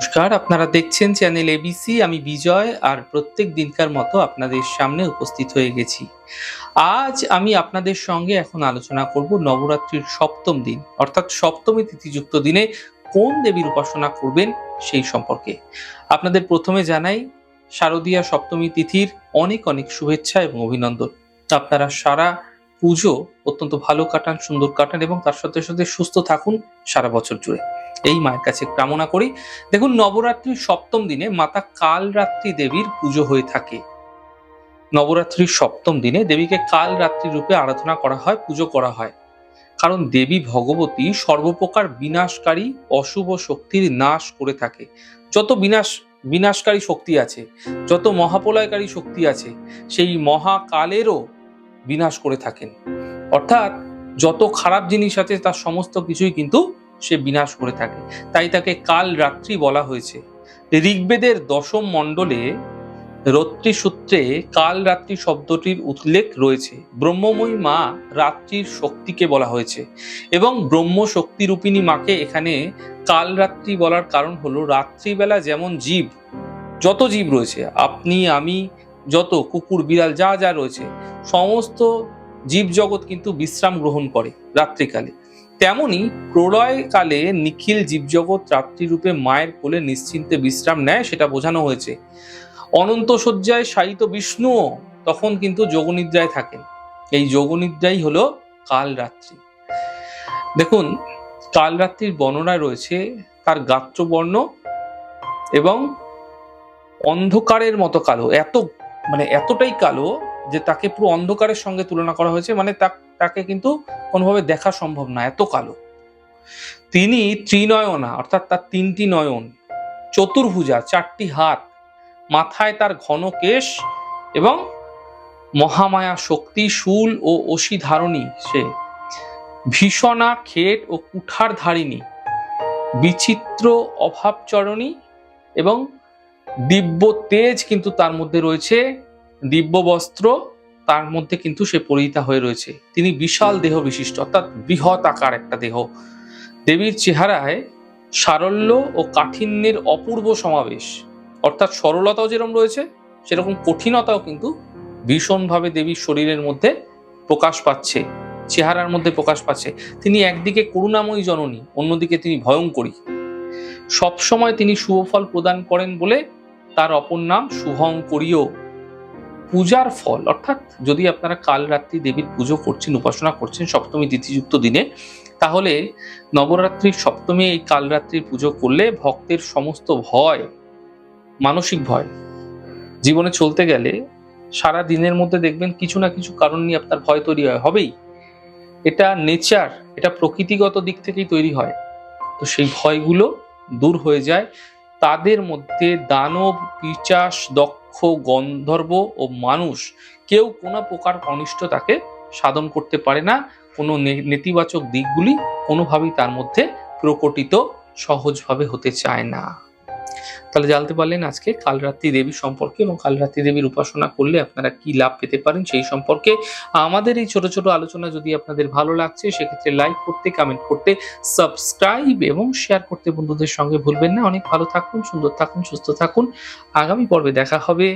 নমস্কার, আপনারা দেখছেন চ্যানেল এবিসি আমি বিজয় আর প্রত্যেক দিনকার মতো আপনাদের সামনে উপস্থিত হয়ে গেছি। আজ আমি আপনাদের সঙ্গে এখন আলোচনা করব নবরাত্রির সপ্তম দিন, অর্থাৎ সপ্তমী তিথিযুক্ত দিনে কোন দেবীর উপাসনা করবেন সেই সম্পর্কে। আপনাদের প্রথমে জানাই, শারদীয়া সপ্তমী তিথির অনেক অনেক শুভেচ্ছা এবং অভিনন্দন। আপনারা সারা পুজো অত্যন্ত ভালো কাটান, সুন্দর কাটান এবং তার সাথে সাথে সুস্থ থাকুন সারা বছর জুড়ে। এই মায়ের কাছে কামনা করি। দেখুন, নবরাত্রির সপ্তম দিনে মাতা কালরাত্রি দেবীর পুজো হয়ে থাকে। নবরাত্রির সপ্তম দিনে দেবীকে কালরাত্রি রূপে আরাধনা করা হয়, পুজো করা হয়। কারণ দেবী ভগবতী সর্বপ্রকার বিনাশকারী অশুভ শক্তির নাশ করে থাকে। যত বিনাশ, বিনাশকারী শক্তি আছে, যত মহাপ্রলয়কারী শক্তি আছে, সেই মহাকালেরও বিনাশ করে থাকেন। অর্থাৎ যত খারাপ জিনিস আছে, তার সমস্ত কিছুই কিন্তু সে বিনাশ করে থাকে। তাই তাকে কাল রাত্রি বলা হয়েছে। ঋগ্বেদের দশম মণ্ডলে রত্রি সূত্রে কাল রাত্রি শব্দটির উল্লেখ রয়েছে। ব্রহ্মময়ী মা রাত্রির শক্তিকে বলা হয়েছে এবং ব্রহ্ম শক্তি রূপিণী মাকে এখানে কাল রাত্রি বলার কারণ হলো রাত্রিবেলা যেমন জীব, যত জীব রয়েছে, আপনি, আমি, যত কুকুর, বিড়াল, যা যা রয়েছে, সমস্ত জীবজগৎ কিন্তু বিশ্রাম গ্রহণ করে রাত্রিকালে। তেমনি প্রলয়কালে নিখিল জীবজগৎ রাত্রিরূপে মায়ের কোলে নিশ্চিন্তে বিশ্রাম নেয় সেটা বোঝানো হয়েছে। অনন্ত শয্যায় শায়িত বিষ্ণুও তখন কিন্তু যোগনিদ্রায় থাকেন। এই যোগনিদ্রাই হলো কালরাত্রি। দেখুন, কালরাত্রির বর্ণনায় রয়েছে তার গাত্রবর্ণ এবং অন্ধকারের মতো কালো। এত মানে এতটাই কালো যে তাকে পুরো অন্ধকারের সঙ্গে তুলনা করা হয়েছে মানে তাকে কিন্তু কোনোভাবে দেখা সম্ভব না, এত কালো। তিনি ত্রিনয়না, অর্থাৎ তার তিনটি নয়ন, চতুর্ভুজা, চারটি হাত, মাথায় তার ঘন কেশ এবং মহামায়া শক্তি, শূল ও অসি ধারণী সে। ভীষণা খেট ও কুঠার ধারিণী, বিচিত্র অভাবচরণী এবং দিব্য তেজ কিন্তু তার মধ্যে রয়েছে দিব্য বস্ত্র তার মধ্যে কিন্তু সে পরিহিতা হয়ে রয়েছে। তিনি বিশাল দেহ বিশিষ্ট, অর্থাৎ বৃহৎ আকার একটা দেহ। দেবীর চেহারায় সারল্য ও কাঠিন্যের অপূর্ব সমাবেশ। অর্থাৎ সরলতাও যেরকম রয়েছে, সেরকম কঠিনতাও কিন্তু ভীষণভাবে দেবীর শরীরের মধ্যে প্রকাশ পাচ্ছে, চেহারার মধ্যে প্রকাশ পাচ্ছে। তিনি একদিকে করুণাময়ী জননী, অন্যদিকে তিনি ভয়ঙ্করী। সবসময় তিনি শুভফল প্রদান করেন বলে তার অপর নাম শুভঙ্করীয় পূজার ফল, অর্থাৎ যদি আপনারা কাল রাত্রি দেবীর পুজো করছেন, উপাসনা করছেন সপ্তমী তিথিযুক্ত দিনে, তাহলে নবরাত্রির সপ্তমী এই কালরাত্রির পুজো করলে ভক্তের সমস্ত ভয়, মানসিক ভয়, জীবনে চলতে গেলে সারা দিনের মধ্যে দেখবেন কিছু না কিছু কারণ নিয়ে আপনার ভয় তৈরি হয়। হবেই। এটা নেচার, এটা প্রকৃতিগত দিক থেকেই তৈরি হয়। তো সেই ভয়গুলো দূর হয়ে যায়। তাদের মধ্যে দানব, পিচাস, দক্ষ, গন্ধর্ব ও মানুষ কেউ কোনো প্রকার অনিষ্ট তাকে সাধন করতে পারে না। কোনো নেতিবাচক দিকগুলি কোনোভাবেই তার মধ্যে প্রকটিত সহজভাবে হতে চায় না। তাহলে জানতে পারলেন আজকে কালরাত্রি দেবী সম্পর্কে এবং কালরাত্রি দেবীর উপাসনা করলে আপনারা কি লাভ পেতে পারেন সেই সম্পর্কে। আমাদের এই ছোট ছোট আলোচনা যদি আপনাদের ভালো লাগছে, সেক্ষেত্রে লাইক করতে কমেন্ট করতে সাবস্ক্রাইব এবং শেয়ার করতে বন্ধুদের সঙ্গে ভুলবেন না। অনেক ভালো থাকুন, সুন্দর থাকুন, সুস্থ থাকুন। আগামী পর্বে দেখা হবে।